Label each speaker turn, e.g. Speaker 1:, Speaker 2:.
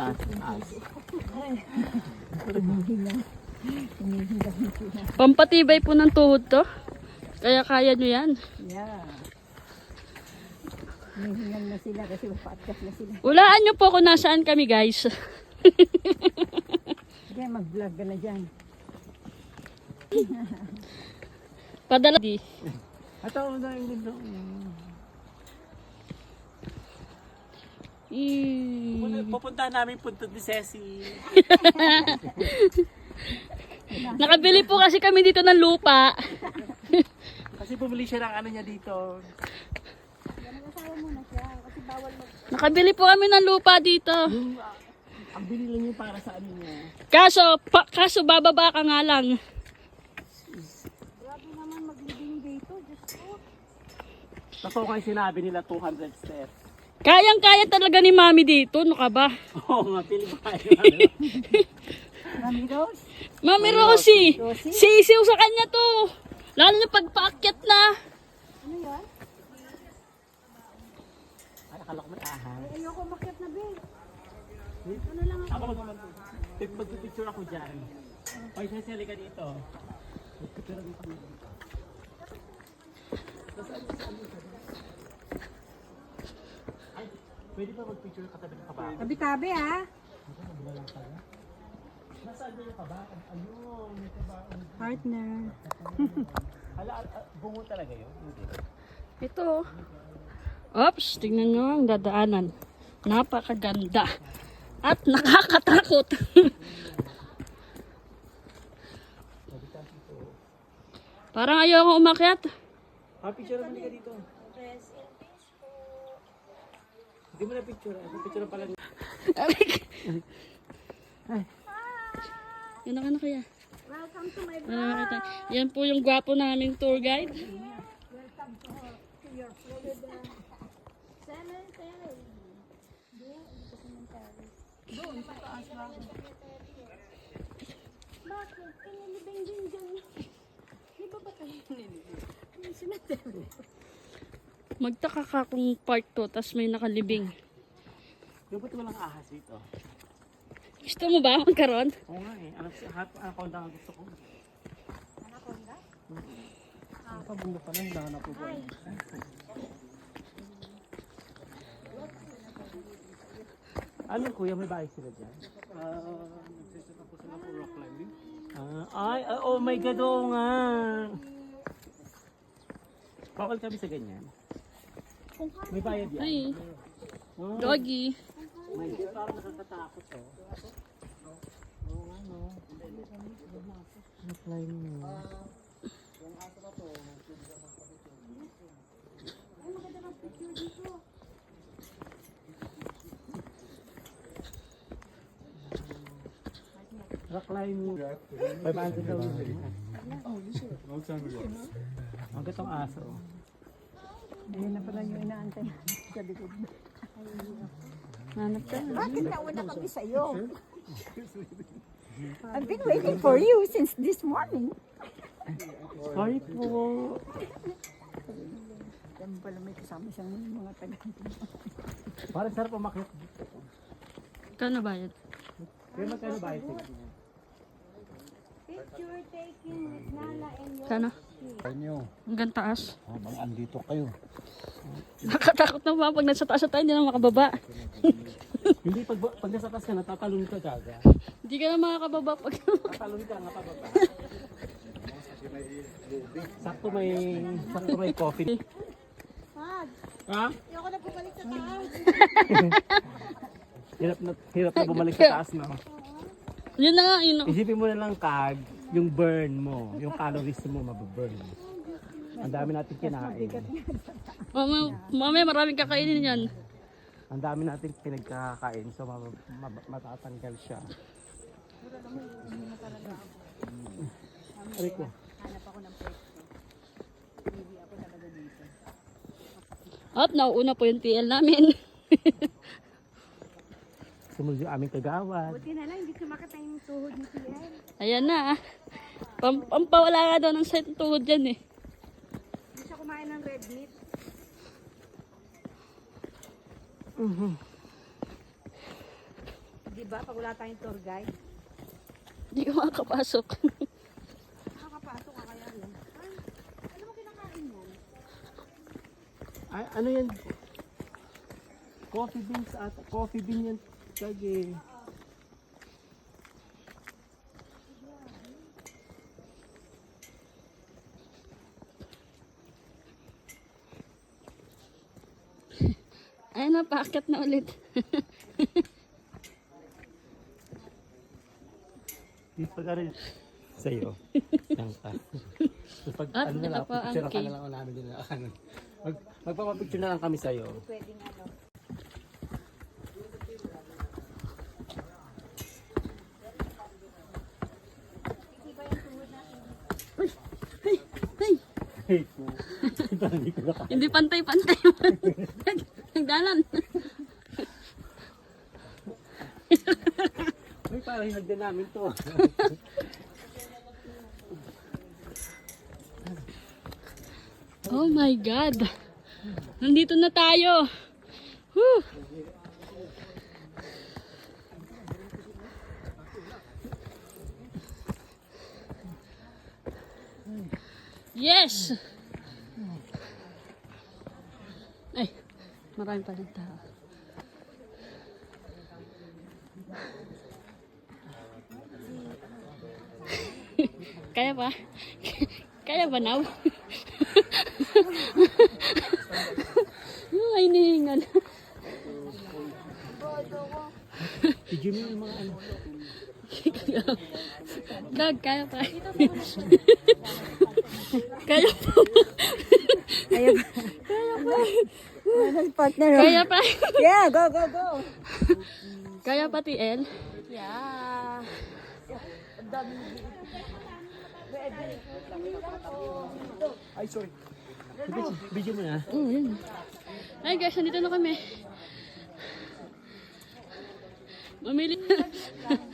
Speaker 1: taas. taas.
Speaker 2: Pampatibay po ng tuhod to. Kaya kaya nyo yan.
Speaker 3: Yeah. Hinihingal na sila kasi mapaakyat na sila.
Speaker 2: Ulaan nyo po kung nasaan kami guys.
Speaker 3: Sige, mag-vlog ka na dyan.
Speaker 2: Padala di.
Speaker 1: At ako na
Speaker 2: Eh,
Speaker 1: Pupunta namin punto ni Ceci.
Speaker 2: Nakabili po kasi kami dito ng lupa.
Speaker 1: Kasi bumili siya ng ano niya dito.
Speaker 2: Nakabili po kami ng lupa dito.
Speaker 1: Yung, ah, ang bili lang yung para sa ano niya.
Speaker 2: Kaso, pa, kaso bababa ka nga lang.
Speaker 3: Grabe naman maglibing dito. Diyos ko.
Speaker 1: Totoo kayo sinabi nila 200 steps.
Speaker 2: Kayang-kaya talaga ni mami dito. Ano ka ba?
Speaker 1: Oo nga, kayo?
Speaker 3: Mami Rose?
Speaker 2: Mami Rosie,
Speaker 3: Rosie?
Speaker 2: sisiw sa kanya to. Lalo na pagpaakyat na.
Speaker 3: Ano yan?
Speaker 1: Ay, akala ko may ahas.
Speaker 3: Ay, ayoko makyat na, be.
Speaker 1: Ako mag magpipicture ako dyan. Ay, sasali ka dito. Magpipicture dito. Ay, pwede ba magpicture katabi ng kaba?
Speaker 3: Tabi-tabi, ha?
Speaker 1: Nasaan ba yung kaba? Ayun, may kaba.
Speaker 3: Partner.
Speaker 1: Hala, ah, bungo talaga yun. Hindi.
Speaker 2: Ito. Oops, tingnan nyo ang dadaanan. Napakaganda. At nakakatakot. Parang ayaw akong umakyat.
Speaker 1: Ah, picture mo ka dito. Hindi mo na picture. ah. Picture pala.
Speaker 2: Yan ang ano kaya?
Speaker 3: Welcome to my
Speaker 2: makita. Yan po yung gwapo naming tour guide.
Speaker 3: your Florida cemetery. Doon, sa taas ba? Bakit? Inilibing din dyan. Di ba ba kayo inilibing? Yung cemetery.
Speaker 2: Magtaka ka kung part to, tas may nakalibing.
Speaker 1: Yung ba't walang ahas dito?
Speaker 2: Gusto mo ba magkaroon?
Speaker 1: Oo nga eh. Anak, hat, anaconda ang gusto ko.
Speaker 3: Anaconda?
Speaker 1: Ang pabundo pa lang, nahanap ko po. Ano kuya, may bahay sila dyan? Ah, nagsiset up po sila for rock climbing. Ah, ay, ah, oh my God, oo nga. Bawal kami sa ganyan. May bayad yan.
Speaker 2: Ay,
Speaker 1: Oh,
Speaker 2: doggy.
Speaker 1: may parang nakakatakot oh. Oo nga no. Rock climbing. Rock climbing. May bayad daw. Ang gatong aso.
Speaker 3: Ayun na pala yung inaantay sa likod.
Speaker 2: Hanap ka.
Speaker 3: Bakit nauna kami sa'yo? I've been waiting for you since this morning.
Speaker 1: Sorry po.
Speaker 3: Yan pala may kasama siyang mga taga.
Speaker 1: Parang sarap umakyat.
Speaker 2: Kano bayad?
Speaker 1: Kaya magkano bayad sa?
Speaker 3: Picture taking with Nala and your
Speaker 2: Kano?
Speaker 4: Kanyo,
Speaker 2: Hanggang taas.
Speaker 4: habang andito kayo.
Speaker 2: Nakatakot na ba pag nasa taas na tayo, hindi na makababa.
Speaker 1: Hindi, pag, pag nasa taas ka, natatalon ka gaga.
Speaker 2: Hindi ka na makakababa pag...
Speaker 1: Tatalon ka, napababa. Sakto may, sakto may coffee.
Speaker 3: Pag,
Speaker 1: Ha?
Speaker 3: ayoko na bumalik sa taas.
Speaker 1: Hirap na, hirap na bumalik sa taas, no?
Speaker 2: Yun na nga, yun.
Speaker 1: Isipin mo na lang, Kag, yung burn mo, yung calories mo, mababurn. Ang dami natin kinain.
Speaker 2: Mamaya, mamaya maraming kakainin yan.
Speaker 1: Ang dami natin pinagkakain, so mab- mab- matatanggal siya. Aray ko.
Speaker 2: At nauuna po yung TL namin.
Speaker 1: Sumunod yung aming kagawad.
Speaker 3: Buti na lang, hindi sumakit ang tuhod ni Tiel.
Speaker 2: Ayan na. ah. Pam pampawala nga daw ng set tuhod dyan eh.
Speaker 3: Hindi siya kumain ng red meat. ba? Pag wala tayong tour guide.
Speaker 2: Hindi ko makakapasok.
Speaker 3: Nakakapasok ka kaya yun. Ay, ano mo kinakain yan?
Speaker 1: Ay, ano yan? Coffee beans at coffee bean yan. Kage.
Speaker 2: Ay, napakit na ulit.
Speaker 1: Di pa ka rin. Sa'yo. Yan ka. Pag
Speaker 2: At
Speaker 1: ano na lang,
Speaker 2: ang
Speaker 1: picture ka
Speaker 2: cake.
Speaker 1: na lang namin din. Ano. Mag, magpapapicture na lang kami sa'yo.
Speaker 3: Pwedeng ano.
Speaker 2: Ay, ay.
Speaker 1: Hey, po. Hindi ko na
Speaker 2: Hindi pantay-pantay. Nagdalan.
Speaker 1: Uy, parang hinagdan namin to.
Speaker 2: Oh my God. Nandito na tayo. Whew. Yes! Ay, marami pa rin tao. Kaya pa? Kaya ba now? Ay, hinihingal.
Speaker 1: Video mo yung mga ano.
Speaker 2: Gag, kaya pa. Kaya pa.
Speaker 3: partner.
Speaker 2: Kaya pa.
Speaker 3: Yeah, go, go, go.
Speaker 2: Kaya pa, TL.
Speaker 3: Yeah.
Speaker 1: Ay, sorry. Video, mo na.
Speaker 2: Oh, yun. Ay guys, nandito na kami. Mamili.